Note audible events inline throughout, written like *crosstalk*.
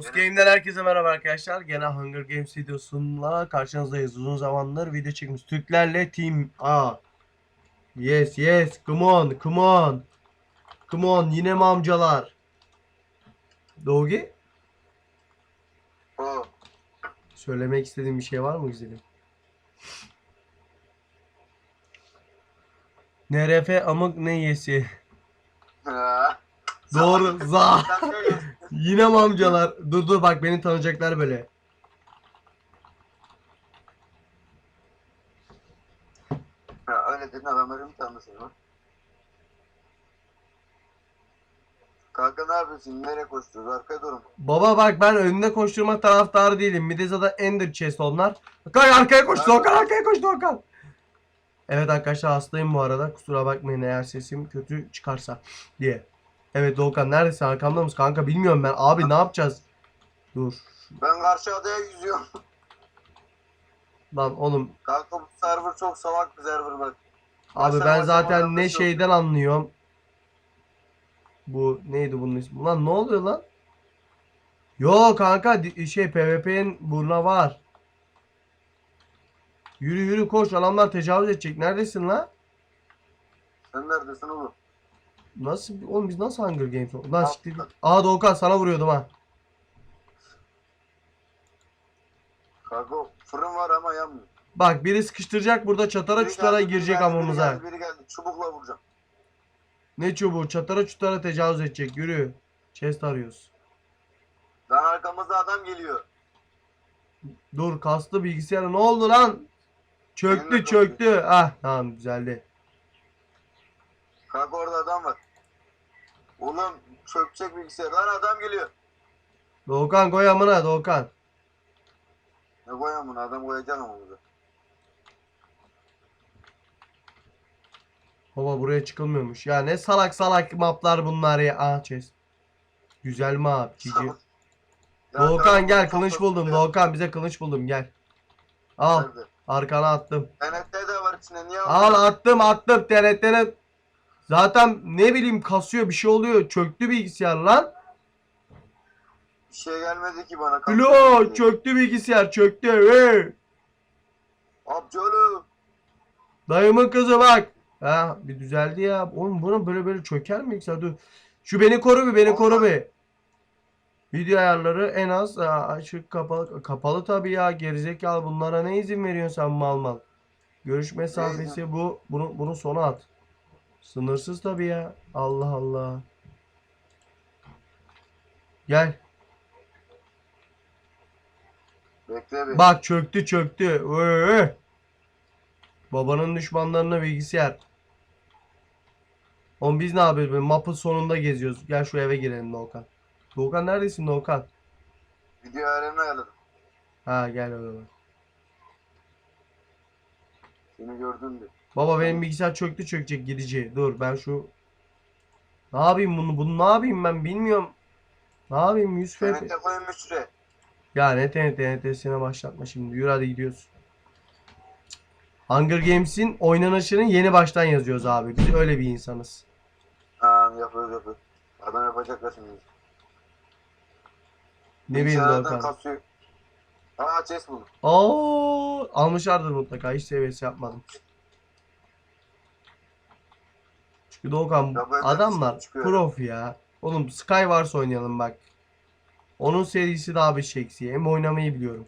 Ghost Game'den herkese merhaba arkadaşlar. Gene Hunger Games videosuyla karşınızdayız. Uzun zamandır video çekmiş. Türklerle Team A. Yes yes. Come on. Come on. Come on. Yine mi amcalar? Dogi? O. Söylemek istediğin bir şey var mı güzelim? NRF amık ne yesi? Doğru. Za. Yine mi amcalar? Dur dur bak beni tanıyacaklar böyle. Ha, öyle dedin adamları mı tanıdın lan? Kanka ne yapıyorsun? Nereye koşturuyoruz? Arkaya doğru mu? Baba bak ben önüne koşturma taraftarı değilim. Mideza'da Ender Chest onlar. Hakan arkaya koştu Hakan arkaya koştu Hakan. Evet arkadaşlar hastayım bu arada. Kusura bakmayın eğer sesim kötü çıkarsa diye. Evet Doğukan neredesin arkamda mısın kanka bilmiyorum ben. Abi ne yapacağız? Dur. Ben karşı adaya yüzüyorum. *laughs* Lan oğlum Kanka bu server çok salak bir server bak. abi Başlama ben zaten ne şeyden anlıyorum. Bu neydi bunun ismi? Lan ne oluyor lan? Yo kanka şey PvP'nin buruna var. Yürü yürü koş adamlar tecavüz edecek. Neredesin lan? Sen neredesin oğlum? Nasıl oğlum biz nasıl Hunger Games? Lan siktir. Aa Doğukan sana vuruyordum ha. Kanka fırın var ama yanmıyor. Bak biri sıkıştıracak burada çatara Biri çutara geldi, biri girecek geldi, biri amımıza. geldi, Biri geldi. Çubukla vuracağım. Ne çubuğu çatara çutara tecavüz edecek yürü. Chest arıyoruz. Lan arkamızda adam geliyor. Dur kastı bilgisayarı ne oldu lan? Çöktü çöktü. Ah tamam düzeldi. Kanka orada adam var. Oğlum çökecek bilgisayar. Lan adam geliyor. Doğukan koy amına Doğukan. Ne koyayım bunu? Adam koyacak ama burada. Baba buraya çıkılmıyormuş. Ya ne salak salak maplar bunlar ya. Ah chest. Güzel map. Cici. Doğukan gel kılıç buldum. Doğukan bize kılıç buldum gel. Al arkana attım. TNT de var içinde. Niye Al attım attım TRT'ne. Zaten ne bileyim kasıyor bir şey oluyor. Çöktü bilgisayar lan. Bir şey gelmedi ki bana. Lo çöktü bilgisayar çöktü. Hey. Amcaoğlu. Dayımın kızı bak. Ha bir düzeldi ya. Oğlum buna böyle böyle çöker mi bilgisayar? Dur. Şu beni koru bir beni koru bir. Video ayarları en az aa, açık kapalı kapalı tabii ya gerizekalı bunlara ne izin veriyorsun sen mal mal. Görüş mesafesi bu bunu bunu sona at. Sınırsız tabii ya. Allah Allah. Gel. Bekle bir. Bak çöktü çöktü. Öö. Babanın düşmanlarına bilgisayar. Oğlum biz ne yapıyoruz? Böyle mapın sonunda geziyoruz. Gel şu eve girelim Doğukan. Doğukan neredesin Doğukan? Video ayarını ayarladım. Ha gel o zaman. Seni gördüm bir. Baba benim bilgisayar çöktü çökecek gidici. Dur ben şu ne yapayım bunu bunu ne yapayım ben bilmiyorum. Ne yapayım 100 FPS. TNT koymuş şuraya. Ya ne TNT NT'sine başlatma şimdi. Yürü hadi gidiyoruz. Hunger Games'in oynanışını yeni baştan yazıyoruz abi. Biz öyle bir insanız. Ha yapıyoruz yapıyoruz. Adam yapacaklar şimdi. Ne bileyim kasıyor. Aa chest buldum. Oo, almışlardır mutlaka. Hiç seviyesi yapmadım. Doğukan Ya adamlar bir şey çıkıyor. prof ya. Oğlum Skywars oynayalım bak. Onun serisi daha bir şey eksiği. Hem oynamayı biliyorum.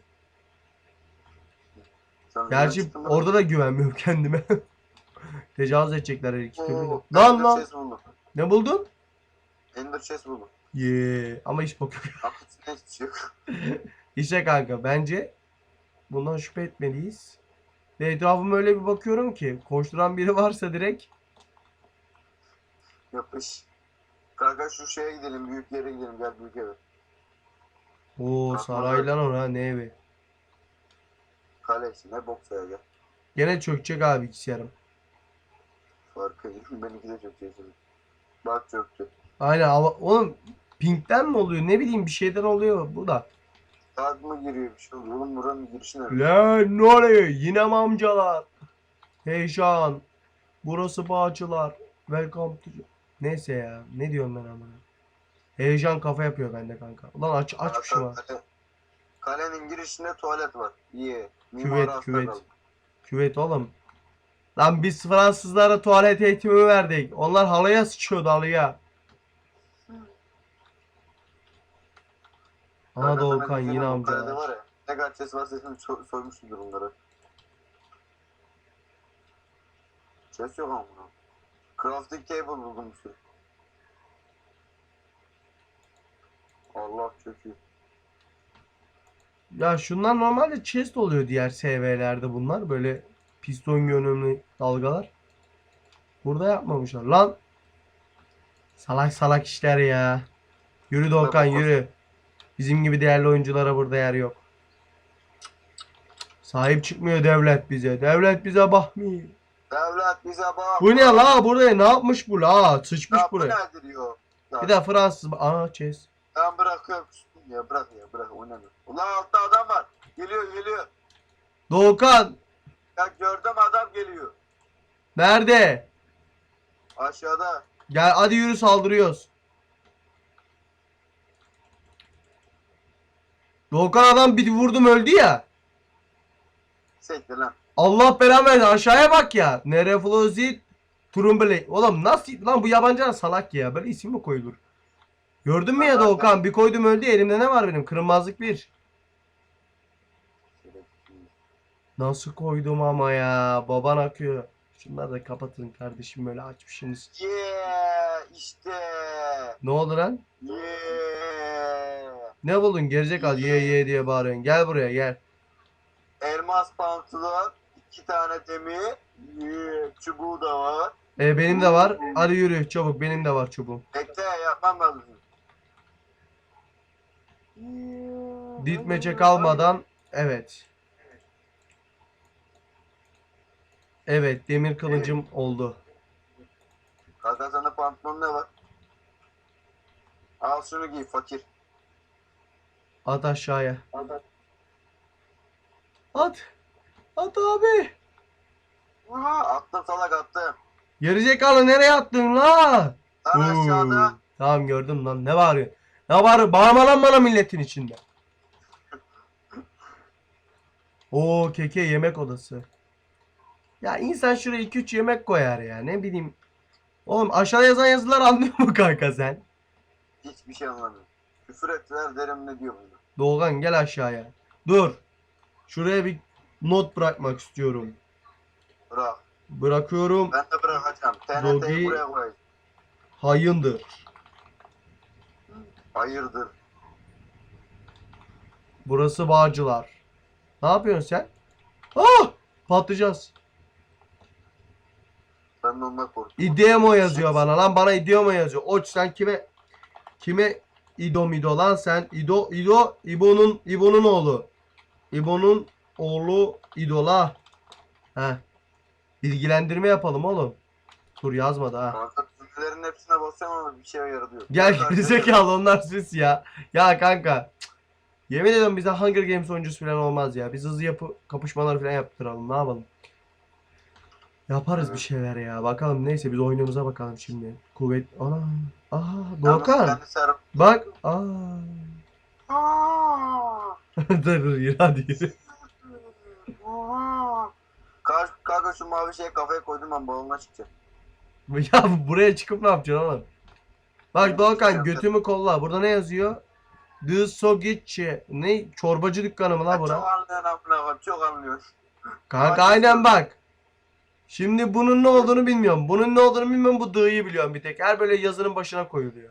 Sen Gerçi çıktın mı? orada da güvenmiyorum *laughs* kendime. Tecavüz edecekler her iki türlü. Oo, Lan Ender lan. chest buldum. Ne buldun? Ender chest buldum. Yee. Ama hiç bok yok. Akıtına hiç yok. *laughs* İşte kanka bence bundan şüphe etmeliyiz. Ve etrafıma öyle bir bakıyorum ki koşturan biri varsa direkt Yapış. Kanka şu şeye gidelim. Büyük yere gidelim. Gel büyük eve. o saraylan ona ne evi. Kale ne boksa ya gel. Gene çökecek abi bilgisayarım. Farkı yok. Benimki de şimdi. Bak çöktü. Aynen ama oğlum pinkten mi oluyor ne bileyim bir şeyden oluyor bu da. Saat mı giriyor bir şey oluyor. Oğlum buranın girişi nerede? Lan ne oluyor yine mi amcalar? Heyecan. Burası bağcılar. Welcome to... Neyse ya ne diyorum ben ama. Heyecan kafa yapıyor bende kanka. Ulan aç açmışım ha. Kale- Kalenin girişinde tuvalet var. İyi. Küvet, Mimarı hasta küvet. kaldı. Küvet oğlum. Lan biz Fransızlara tuvalet eğitimi verdik. Onlar halıya sıçıyordu halıya. Kanka, Doğukan sana yine amca. var ya. Ne kadar ses varsa hepsini so soymuşsundur onları. Ses yok ama. Crafting table buldum sürü. Allah çok iyi. Ya şunlar normalde chest oluyor diğer SV'lerde bunlar. Böyle piston yönümlü dalgalar. Burada yapmamışlar. Lan salak salak işler ya. Yürü Doğukan yürü. Bizim gibi değerli oyunculara burada yer yok. Sahip çıkmıyor devlet bize. Devlet bize bakmıyor. Devlet bize bak. Bu ne la? Buraya ne yapmış bu la? Sıçmış Ya bu buraya. nedir yo? Bir de Fransız. Aa chest. Ben bırakıyorum. Ya bırak ya bırak oynamıyor. Ulan altta adam var. Geliyor geliyor. Doğukan Ya gördüm adam geliyor. nerede? Aşağıda. Gel hadi yürü saldırıyoruz. Doğukan adam bir vurdum öldü ya. Sektir lan. Allah versin aşağıya bak ya. Nereflozi Trumbele. Oğlum nasıl lan bu yabancılar salak ya. Böyle isim mi koyulur? Gördün mü ya Doğukan? Bir koydum öldü. Elimde ne var benim? Kırmızılık bir. Nasıl koydum ama ya. Baban akıyor. Şunları da kapatın kardeşim böyle açmışsınız. Yeah işte. Ne oldu lan? Yeah. Ne buldun? Gerizekalı ye ye diye bağırıyorsun. Gel buraya gel. Elmas pantolon. İki tane demir. Yeah. Çubuğu da var. E, benim de var. Hadi yürü çabuk. Benim de var çubuğum. Bekle yapmam lazım. Ditmeçe kalmadan evet. Evet demir kılıcım oldu. Kanka sana pantolon ne var? Al şunu giy fakir. At aşağıya. At. At abi. Aha, attım salak attım. Gerizekalı nereye attın la? Lan aşağıda. Tamam gördüm lan. Ne bağırıyorsun? Ne bağırıyorsun? Bağırma lan bana milletin içinde. *laughs* Oo keke yemek odası. Ya insan şuraya 2-3 yemek koyar ya. Ne bileyim. Oğlum aşağı yazan yazılar anlıyor mu kanka sen? Hiçbir şey anlamıyorum. Küfür ettiler derim ne diyor bunu. Doğukan gel aşağıya. Dur. Şuraya bir not bırakmak istiyorum. Bırak. Bırakıyorum. Ben de bırakacağım. TNT'yi buraya koy. Hayındır. Hayırdır. Burası Bağcılar. Ne yapıyorsun sen? Ah! Patlayacağız. Ben de onunla korktum. İdemo yazıyor bana lan. Bana İdemo yazıyor. Oç sen kime kime İdo mido lan sen? İdo İdo İbo'nun İbo'nun oğlu. İbo'nun oğlu İdola. He. Bilgilendirme yapalım oğlum. Dur yazmadı ha. Kanka cümlelerin hepsine basıyorum ama bir şeye yaradıyor. Gel Kanka, gerizekalı onlar süs ya. Ya kanka. cık. Yemin ediyorum bize Hunger Games oyuncusu falan olmaz ya. Biz hızlı yapı kapışmalar falan yaptıralım. Ne yapalım? Yaparız bir Evet. şeyler ya. Bakalım neyse biz oyunumuza bakalım şimdi. Kuvvet. Ana. Aa Yalnız Doğukan. kendi Bak. Aa. Aa! *laughs* dur dur yürü hadi yürü. Aa! Kanka, kanka şu mavi şeye kafaya koydum ben balona çıkacağım. *laughs* Ya buraya çıkıp ne yapacaksın oğlum? Bak Doğukan götümü kolla. Burada ne yazıyor? The Sogichi. Ne? Çorbacı dükkanı mı la bura? çok anlıyorsun amına koyayım, çok anlıyorsun. Kanka aynen bak. Şimdi bunun ne olduğunu bilmiyorum. Bunun ne olduğunu bilmiyorum. Bu dı'yı biliyorum bir tek. Her böyle yazının başına koyuluyor.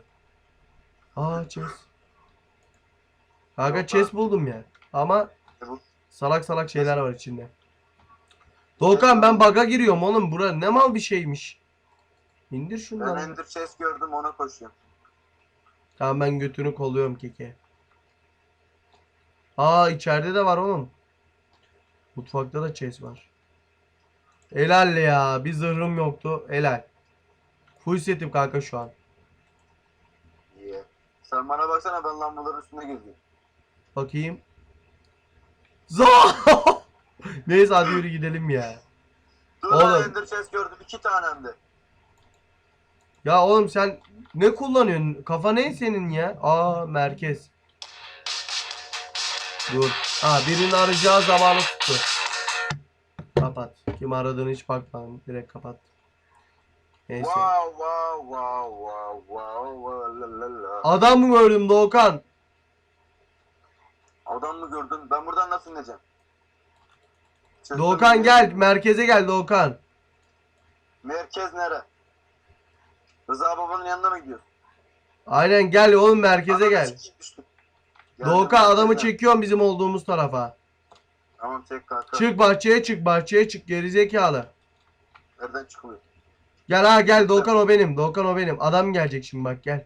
Aa chess. Kanka Yok chess buldum ya. Ama E bu- salak salak şeyler var içinde. Doğukan ben baga giriyorum oğlum. Bura ne mal bir şeymiş. İndir Ben şunları. Ender Chest gördüm ona koşuyorum. Tamam ben götünü kolluyorum keke. Aa içeride de var oğlum. Mutfakta da chest var. Helal ya. Bir zırhım yoktu. Helal. Full setim kanka şu an. Sen bana baksana ben lambaların üstünde geziyorum. Bakayım. Za! *laughs* Neyse hadi yürü gidelim ya. Dur Oğlum. lan Ender Chest gördüm iki tane hem de. Ya oğlum sen ne kullanıyorsun? Kafa ne senin ya? Aa merkez. Dur. Ha birini arayacağı zamanı tuttu. Kapat. Kim aradığını hiç bakmadım. Direkt kapat. Neyse. Wow wow wow wow wow wow la la la. Adam mı gördüm Doğukan? Adam mı gördün? Ben buradan nasıl ineceğim? Çıktım Doğukan gel. Merkeze gel Doğukan. Merkez nere? Rıza babanın yanına mı gidiyorsun? Aynen gel oğlum merkeze gel. Doğukan adamı çekiyorum bizim olduğumuz tarafa. Tamam çek kanka. Çık bahçeye çık bahçeye çık gerizekalı. Nereden çıkılıyor? Gel ha gel Doğukan o benim. Doğukan o benim. Adam gelecek şimdi bak gel.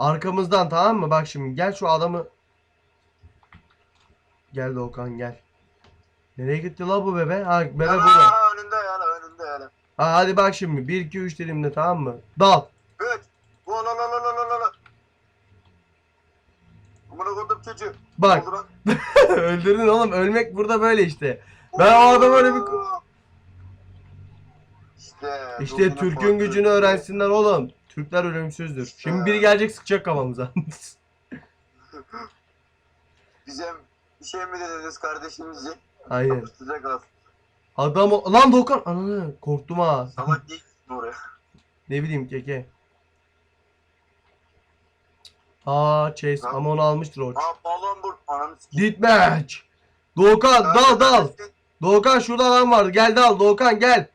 Arkamızdan tamam mı? Bak şimdi gel şu adamı. Gel Doğukan gel. Nereye gitti la bu bebe? Ha bebe Yana, burada. önünde yana önünde yana. Ha hadi bak şimdi 1 2 3 dediğimde tamam mı? Dal. Bu la la la la la la. Amına koydum çocuğu. Bak *laughs* öldürdün oğlum ölmek burada böyle işte. Ben o adamı öyle bir İşte, İşte Türk'ün gücünü öğrensinler oğlum. Türkler ölümsüzdür. Şimdi biri gelecek sıkacak kafamıza. *laughs* Bize bir şey mi dediniz kardeşimizi? Aynen. Yapıştıracak az. Adam o... Lan Doğukan ananı korktum ha. Salak değilsin oraya. Ne bileyim keke. Aa Chase Lan. ama onu almıştır o. Aa balon bur. Ananı sikeyim. Ditmatch. Doğukan dal Nerede- dal. Neredesin? Doğukan şurada adam var. Gel dal. Doğukan gel.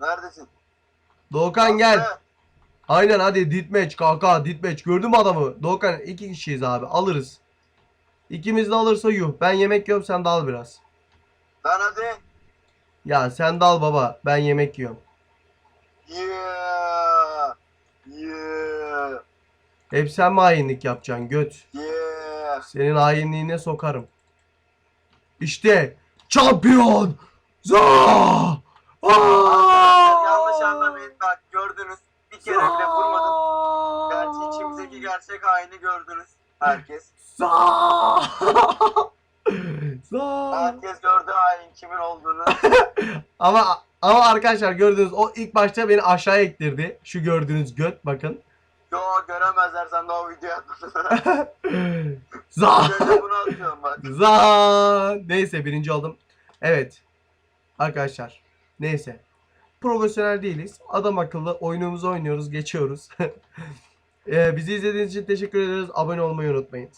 Neredesin? Doğukan gel. Kanka, Aynen hadi ditmatch kanka ditmatch. Gördün mü adamı? Doğukan iki kişiyiz abi. Alırız. İkimiz de alırsa yuh. Ben yemek yiyorum sen dal biraz. Lan hadi. Ya sen dal baba. Ben yemek yiyorum. Yeah. Yeah. Hep sen mi hainlik yapacaksın göt? Yeah. Senin hainliğine sokarım. İşte şampiyon. Za! Arkadaşlar yanlış anlamayın bak gördünüz. Bir kere bile vurmadım. Gerçi içimizdeki gerçek haini gördünüz. Herkes. Za! Za! Herkes gördü hain kimin olduğunu. *laughs* Ama ama arkadaşlar gördünüz o ilk başta beni aşağı ektirdi. Şu gördüğünüz göt bakın. Yo göremezler sen de o videoyu. *laughs* Za! Bunu atıyorum bak. *laughs* Za! Neyse birinci oldum. Evet. Arkadaşlar. Neyse. Profesyonel değiliz. Adam akıllı oyunumuzu oynuyoruz. Geçiyoruz. *laughs* Ee, bizi izlediğiniz için teşekkür ederiz. Abone olmayı unutmayın.